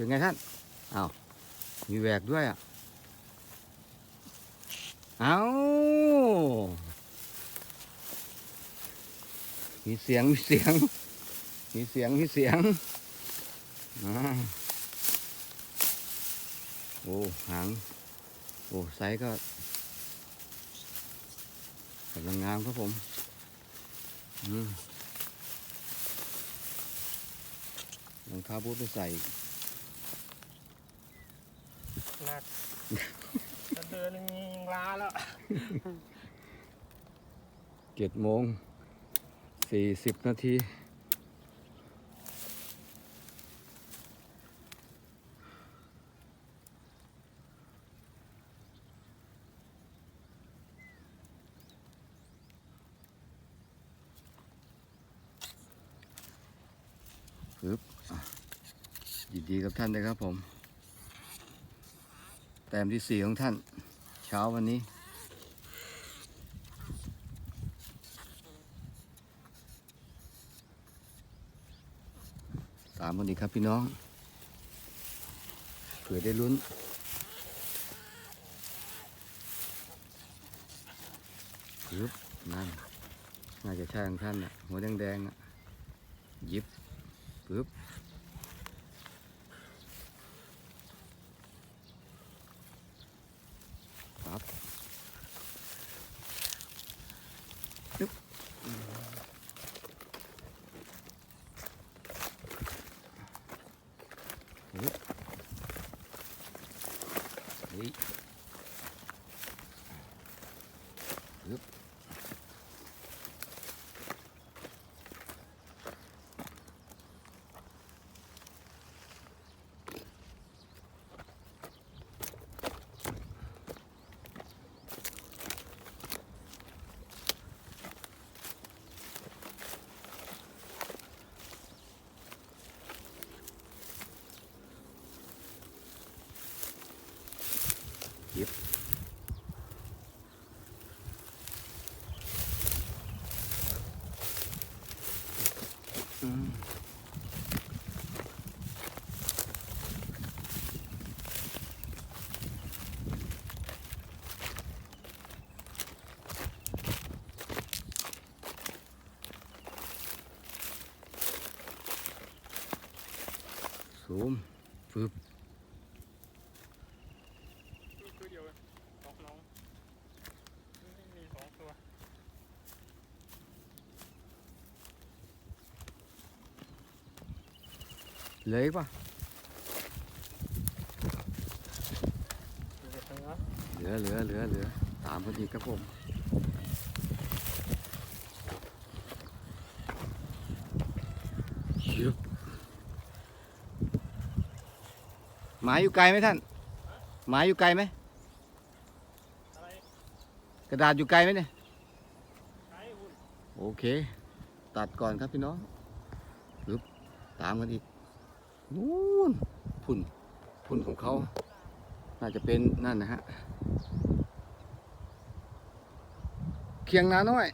เป็นไงท่านอ้าวมีแหวกด้วยอะเอามีเสียงมีเสียง มีเสียงมีเสียงอ่าโอ้หางโอ้ไซก็กำลังงามครับผมอืมรองเท้าบูทไปใส่ หนักจะเดินยังมียังล้าแล้วเจ็ดโมงสี่สิบนาทีปึ๊บอะยินดีกับท่านเลยครับผม แต้มที่สี่ของท่าน เช้าวันนี้ตามกันอีกครับพี่น้อง เผื่อได้ลุ้นปึ๊บนั่น น่าจะใช่ของท่านน่ะหัวแดงๆอะยิบปึ๊บ ปึ๊บเอืมซูมปึ๊บ มีตัวเดียวเลยสองน้องไม่มีสองตัว เหลยป่ะเด็ดทั้งนั้นเหลือเหลือเหลือเหลือตามกันอีกครับผมหมาอยู่ไกลไหมท่าน หมาอยู่ไกลไหมกระดาษอยู่ไกลไหมเนี่ยโอเค ตัดก่อนครับพี่น้องรึตามกันอีก นู่นพุ่นพุ่นของเขา น่าจะเป็นนั่นนะฮะ เคียงนาน้อย